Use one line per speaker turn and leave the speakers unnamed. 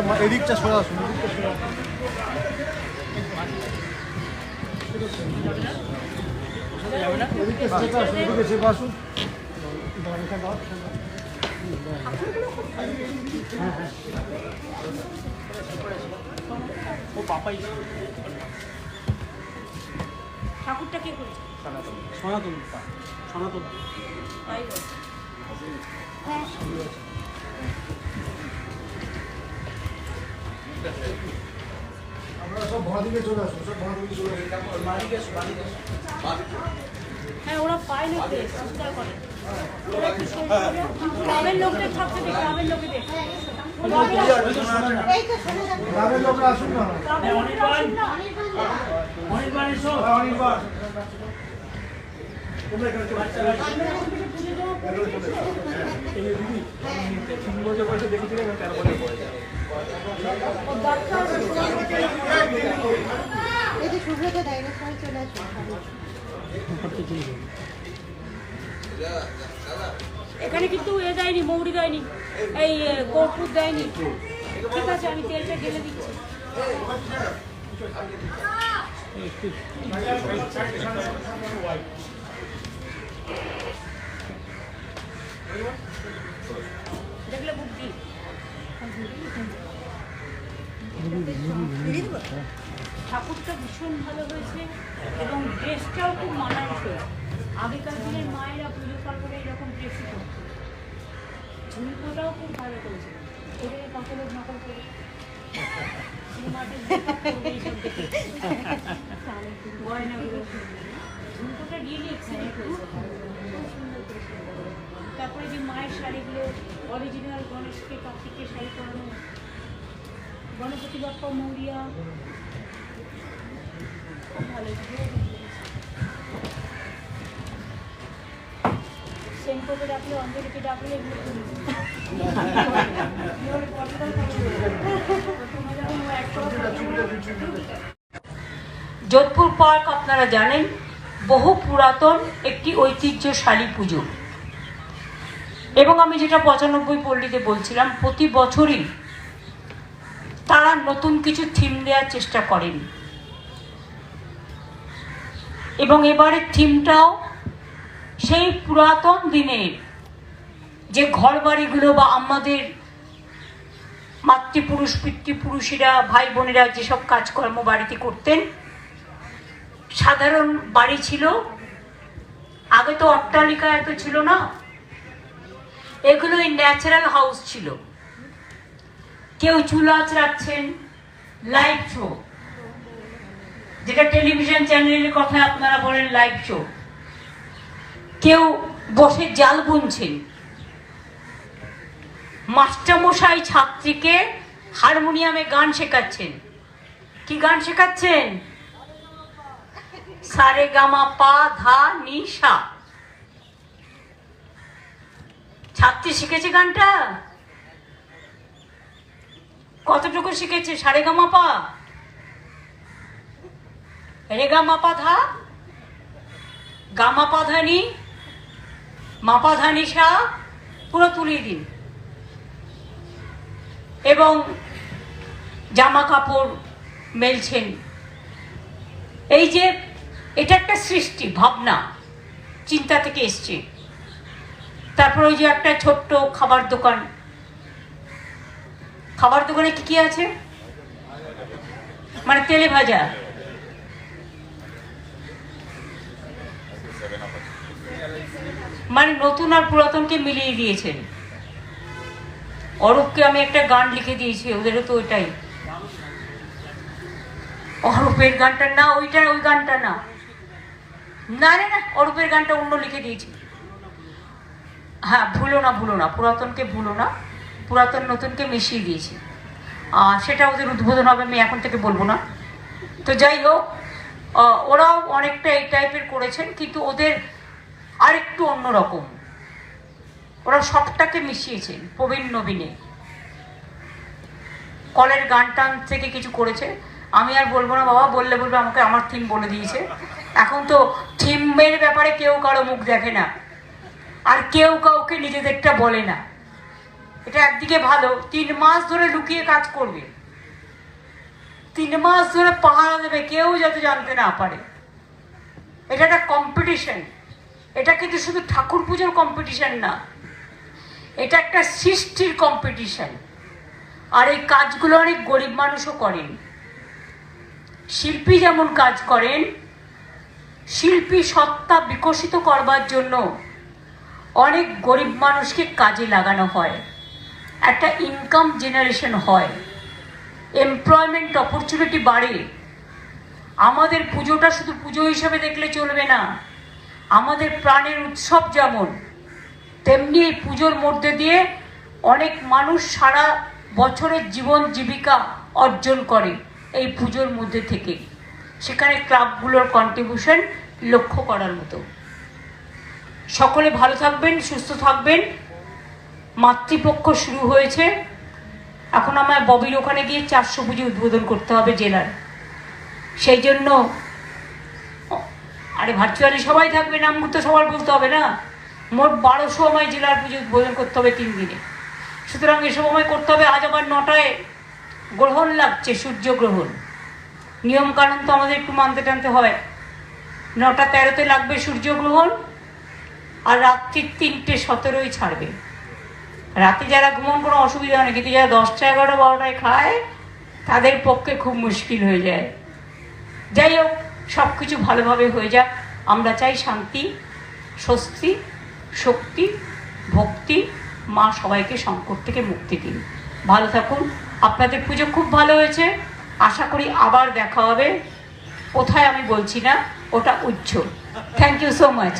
আসুন। এদিকটা সরা আসুন
ঠাকুরটা কে করেছে?
সনাতন। সনাতন।
তাই বল। হ্যাঁ ওরা পায় না কে? সংস্কার করে। গ্রামের লোকদের সবচেয়ে গ্রামের লোকেদের।
গ্রামের লোকরা আসুন না।
গ্রামের লোকেরা আসুন না।
হ্যাঁ, তোমরা এখানে চলে আসো।
এখানে কিন্তু এ দেয়নি, মৌরি দেয়নি, এই কর্পূর দেয়নি। ঠিক আছে, আমি তেলটা ঢেলে দিচ্ছি। দেখলে বুদ্ধি। ঠাকুরটা ভীষণ ভালো হয়েছে এবং ড্রেসটাও খুব মানানসই। আগেকার দিনের মায়েরা পুজো পার্বণে এরকম ড্রেসই করতো ঝুমকোটাও খুব ভালো করেছে। করে কাপড় নকল করে ঝুমকোটা রিয়েলি সুন্দর তারপরে যে মায়ের শাড়িগুলো অরিজিনাল গণেশকে কার্তিকের শাড়ি পরানো। গণপতি বাপ্পা মৌরিয়া খুব ভালো যোধপুর পার্ক আপনারা জানেন, বহু পুরাতন একটি ঐতিহ্যশালী পুজো। এবং আমি যেটা পঁচানব্বই পল্লীতে বলছিলাম, প্রতি বছরই তারা নতুন কিছু থিম দেওয়ার চেষ্টা করেন। এবং এবারের থিমটাও সেই পুরাতন দিনের যে ঘর বাড়িগুলো বা আমাদের মাতৃপুরুষ, পিতৃপুরুষেরা ভাই বোনেরা যেসব কাজকর্ম বাড়িতে করতেন, সাধারণ বাড়ি ছিল। আগে তো অট্টালিকা এত ছিল না। এগুলোই ন্যাচারাল হাউস ছিল। কেউ চুলা আঁচড়াচ্ছেন লাইভ শো যেটা টেলিভিশন চ্যানেলের কথা আপনারা বলেন লাইভ শো কেউ বসে জাল বুনছেন। মাস্টারমশাই ছাত্রীকে হারমোনিয়ামে গান শেখাচ্ছেন। কি গান শেখাচ্ছেন? সারে গামা পা ধা নি সা। ছাত্রী শিখেছে গানটা? কতটুকু শিখেছে? সারে গামা পা রে গামা পা ধা। গামা পা ধানি। মাপা ধানি সা। পুরো তুলিয়ে দিন। এবং জামা কাপড় মেলছেন। এই যে এটা একটা সৃষ্টি, ভাবনা, চিন্তা থেকে এসছে। তারপর ওই যে একটা ছোট্ট খাবার দোকান। খাবার দোকানে কি কি আছে? মানে তেলে ভাজা। মানে নতুন আর পুরাতনকে মিলিয়ে দিয়েছেন। অরূপকে আমি একটা গান লিখে দিয়েছি, ওদেরও তো ওইটাই। অরূপের গানটা না ওইটা ওই গানটা না। না না, অরূপের গানটা অন্য লিখে দিয়েছি। হ্যাঁ ভুলো না ভুলো না, পুরাতনকে ভুলো না। পুরাতন নতুনকে মিশিয়ে দিয়েছি সেটা ওদের উদ্বোধন হবে, আমি এখন থেকে বলব না। তো যাই হোক ওরাও অনেকটা এই টাইপের করেছেন, কিন্তু ওদের আরেকটু অন্যরকম। ওরা সবটাকে মিশিয়েছেন, প্রবীণ নবীনে। কলের গান টান থেকে কিছু করেছে। আমি আর বলব না বাবা, বললে বলবে আমাকে, আমার থিম বলে দিয়েছে। এখন তো থিমের ব্যাপারে কেউ কারও মুখ দেখে না। আর কেউ কাউকে নিজেদেরটা বলে না। এটা একদিকে ভালো, তিন মাস ধরে লুকিয়ে কাজ করবে। তিন মাস ধরে পাহারা দেবে, কেউ যাতে জানতে না পারে। এটা একটা কম্পিটিশন এটা কিন্তু শুধু ঠাকুর পুজোর কম্পিটিশন না, এটা একটা সৃষ্টির কম্পিটিশন আর এই কাজগুলো অনেক গরিব মানুষও করেন। শিল্পী যেমন কাজ করেন, শিল্পী সত্তা বিকশিত করবার জন্য অনেক গরিব মানুষকে কাজে লাগানো হয়। একটা ইনকাম জেনারেশন হয়। এমপ্লয়মেন্ট অপরচুনিটি বাড়ে। আমাদের পুজোটা শুধু পুজো হিসাবে দেখলে চলবে না। আমাদের প্রাণের উৎসব যেমন, তেমনি এই পুজোর মধ্যে দিয়ে অনেক মানুষ সারা বছরের জীবন জীবিকা অর্জন করে এই পুজোর মধ্যে থেকে। সেখানে ক্লাবগুলোর কন্ট্রিবিউশন লক্ষ্য করার মতো। সকলে ভালো থাকবেন, সুস্থ থাকবেন। মাতৃপক্ষ শুরু হয়েছে। এখন আমায় ববির ওখানে গিয়ে চারশো পুজো উদ্বোধন করতে হবে জেলার। সেই জন্য আরে ভার্চুয়ালি সবাই থাকবে নাম তো সবার বলতে হবে না। মোট বারোশো আমায় জেলার পুজো উদ্বোধন করতে হবে তিন দিনে। সুতরাং এসব আমায় করতে হবে। আজ আবার নটায় গ্রহণ লাগছে সূর্যগ্রহণ নিয়মকানুন তো আমাদের একটু মানতে টানতে হয়। নটা তেরোতে লাগবে সূর্যগ্রহণ আর রাত্রি তিনটে সতেরোই ছাড়বে। রাতে যারা ঘুমন কোনো অসুবিধা নেই কিন্তু যারা দশটা, এগারোটা, বারোটায় খায়, তাদের পক্ষে খুব মুশকিল হয়ে যায়। যাই হোক সব কিছু ভালোভাবে হয়ে যাক। আমরা চাই শান্তি, স্বস্তি, শক্তি, ভক্তি, মা সবাইকে সংকট থেকে মুক্তি দিন। ভালো থাকুন। আপনাদের পুজো খুব ভালো হয়েছে। আশা করি আবার দেখা হবে। কোথায় আমি বলছি না, ওটা উচ্চ থ্যাংক ইউ সো মাচ